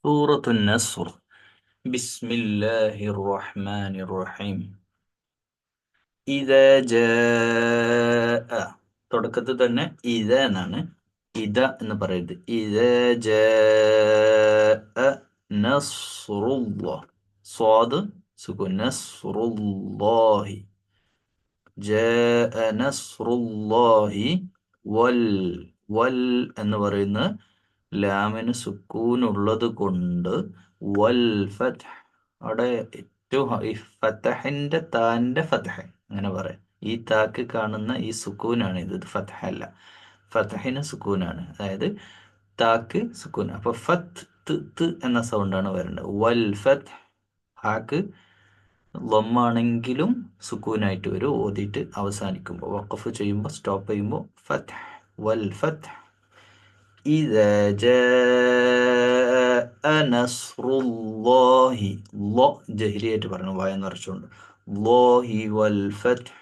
سورة النصر بسم الله الرحمن الرحيم إذا جاء തുടക്കത്തിൽ തന്നെ ഇത എന്നാണ് ഇത എന്ന് പറയുന്നത് ഇത ജാഅ നസ്റുല്ലാഹ് സ്വാദ് സുകുൻ നസ്റുല്ലാഹി ജാഅ നസ്റുല്ലാഹി വൽ വൽ എന്ന് പറയുന്ന ലാമിന് സുക്കൂൻ ഉള്ളത് കൊണ്ട് വൽ ഫത്ത് അവിടെ ഫത്തഹിന്റെ താന്റെ ഫത്തഹ് അങ്ങനെ പറയാം. ഈ താക്ക് കാണുന്ന ഈ സുക്കൂനാണ് ഇത് ഇത് ഫത്തഹ അല്ല ഫത്തഹിന് സുക്കൂനാണ്. അതായത് താക്ക് സുക്കൂൻ അപ്പൊ ഫത്ത് എന്ന സൗണ്ടാണ് വരേണ്ടത്. വൽ ഫത്ത് ഹാക്ക് ലൊമ്മാണെങ്കിലും സുക്കൂനായിട്ട് വരും. ഓതിയിട്ട് അവസാനിക്കുമ്പോൾ വഖഫ് ചെയ്യുമ്പോൾ സ്റ്റോപ്പ് ചെയ്യുമ്പോൾ ഫത്ത് വൽ ഫത്ത് إذا جاء نصر الله الله ജഹരിയായിട്ട് പറഞ്ഞു വായ നിറച്ചുകൊണ്ട് ലോഹി വൽ ഫത്ത്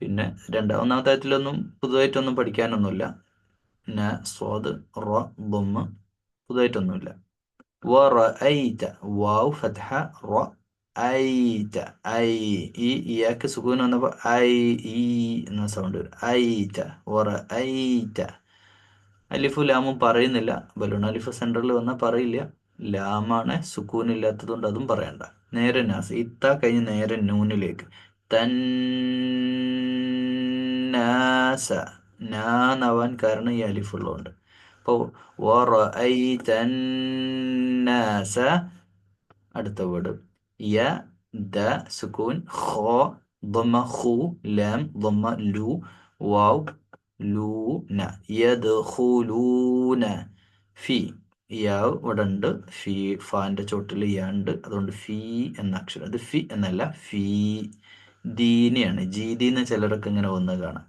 പിന്നെ രണ്ടാം ഒന്നാമത്തെ ആയത്തിലൊന്നും പുതുതായിട്ടൊന്നും പഠിക്കാനൊന്നുമില്ല ന സ്വാദ് റ ബൊമ്മ പുതുതായിട്ടൊന്നുമില്ല വ റഅയ്ത വാവ് ഫത്ഹ റ ഐത ഐ ഈ ഇയാക്ക് സുഖം വന്നപ്പോൾ ഐ ഈ എന്ന സൗണ്ട് വരും ഐത വ റഅയ്ത അലിഫു ലാമും പറയുന്നില്ല. ബലൂൺ അലിഫ് സെന്ററിൽ വന്നാൽ പറയില്ല. ലാമാണ് സുക്കൂനില്ലാത്തതുകൊണ്ട് അതും പറയണ്ട. നേരെ നാസ് ഇത്ത കഴിഞ്ഞ് നേരെ നൂനിലേക്ക്. തന്നാസ. നാന്നാവാൻ കാരണം ഈ അലിഫുള്ളതുകൊണ്ട്. അപ്പോ അപ്പോൾ ഐ തന്നാസ അടുത്ത വേർഡ്. യ ദ സുക്കൂൻ ഹോ ദമ ഹു ലാം ദമ ലു വാവ് ലൂന യദ്ഖുലൂന. ഫി ഇയാവ് ഇവിടെ ഉണ്ട് ഫി ഫാന്റെ ചോട്ടിൽ ഇയാണ്ട് അതുകൊണ്ട് ഫി എന്ന അക്ഷരം. അത് ഫി എന്നല്ല ഫീ. ദീനയാണ്. ജീതി എന്ന് ചിലരൊക്കെ ഇങ്ങനെ വന്ന് കാണാം.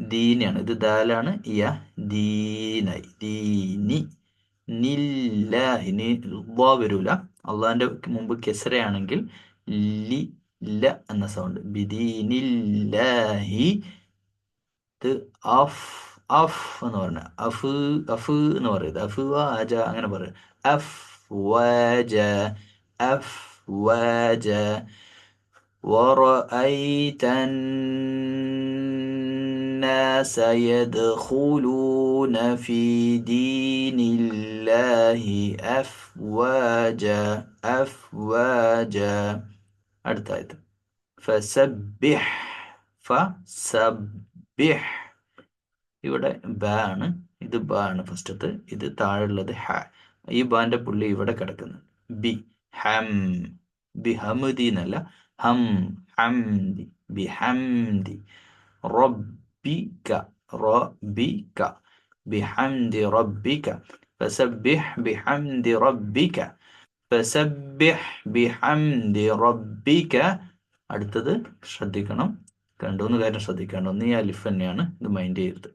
ദീനയാണ്. ഇത് ദാലാണ്. യ ദീനായി ദീനി. നില്ലാഹിനി വരൂല. അള്ളാഹിന്റെ മുമ്പ് കെസരയാണെങ്കിൽ ലി ല എന്ന സൗണ്ട്. ബിദീനില്ലാഹി ഇത് അഫ് അഫ് എന്ന് പറഞ്ഞ അഫ് അഫ് എന്ന് പറയുന്നത് അഫ് വാജ അങ്ങനെ പറയും അഫ് വാജ അഫ് വാജ ورأيت الناس يدخلون في دين الله أفواجا أفواجا അടുത്ത ആയത് فسبح فسبح ഇവിടെ ബ ആണ്. ഇത് ബ ആണ് ഫസ്റ്റത്ത്. ഇത് താഴെയുള്ളത് ഹ. ഈ ബാന്റെ പുള്ളി ഇവിടെ കിടക്കുന്നു. ബി. ഹം. ബി ഹമുദി എന്നല്ല. ഹം. ഹംദി. ബി ഹംദി. റബ്ബിക. റബ്ബിക. ബിഹംദി റബ്ബിക. ഫസബ്ബിഹ് ബിഹംദി റബ്ബിക. ഫസബ്ബിഹ് ബിഹംദി റബ്ബിക. അടുത്തത് ശ്രദ്ധിക്കണം. രണ്ടുമൂന്ന് കാര്യം ശ്രദ്ധിക്കേണ്ട ഒന്ന് ഈ അലിഫ് തന്നെയാണ് ഇത് മൈൻഡ് ചെയ്യരുത്.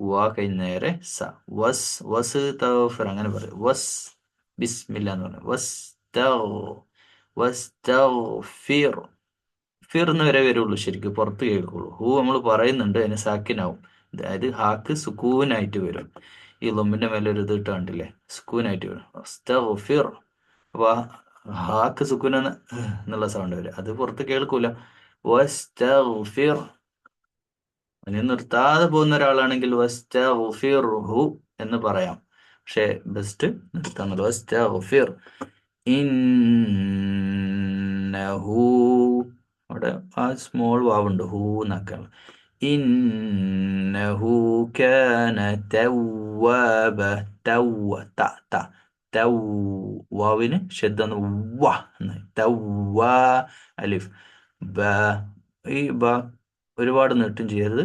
വാ കഴിഞ്ഞ നേരെ സ. വസ് വസ് തഫർ അങ്ങനെ പറയും. വസ് ബിസ്മില്ല എന്ന് പറയും. വസ് വസ് ഫിർ ഫിർ എന്ന് വരെ വരുള്ളൂ ശരിക്കും പുറത്ത് കേൾക്കുള്ളൂ. ഹൂ നമ്മൾ പറയുന്നുണ്ട് അതിന് സാക്കിനാവും. അതായത് ഹാക്ക് സുക്കൂനായിട്ട് വരും. ഈ ലൊമ്പിന്റെ മേലെ ഒരു ഇത് ഇട്ടാണ്ടില്ലേ സുക്കൂനായിട്ട് വരും. ഫിർ അപ്പൊ ഹാക്ക് സുക്കൂൻ എന്നുള്ള സൗണ്ട് വരും. അത് പുറത്ത് കേൾക്കൂല. വസ്തഗ്ഫിർ. ഇനി നിർത്താതെ പോകുന്ന ഒരാളാണെങ്കിൽ വസ്തഗ്ഫിർഹു എന്ന് പറയാം. പക്ഷേ ബെസ്റ്റ് നിർത്താൻ വസ്തഗ്ഫിർ. ഇന്നഹു. അവിടെ ആ സ്മോൾ വാവുണ്ട്. ഹൂ എന്നൊക്കെയാണ് ഇന്നഹു കാന തവ്വാബ തവ്വ ത ത. തവ്വാവിന് ശബ്ദം വ തവ്വ അലിഫ്. ബ ഈ ബ ഒരുപാട് നീട്ടും ചെയ്യരുത്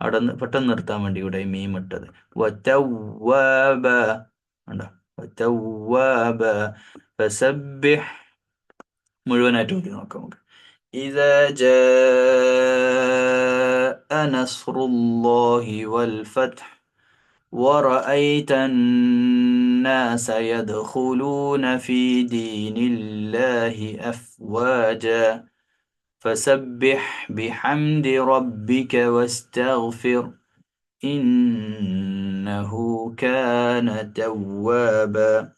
അവിടെ നിന്ന് പെട്ടെന്ന് നിർത്താൻ വേണ്ടി ഇവിടെ മീം ഇട്ടത് മുഴുവനായിട്ട് നോക്കി നോക്കാം നമുക്ക് إذا جاء نصر الله والفتح ورأيت الناس يدخلون في دين الله أفواجا فسبح بحمد ربك واستغفر إنه كان توابا.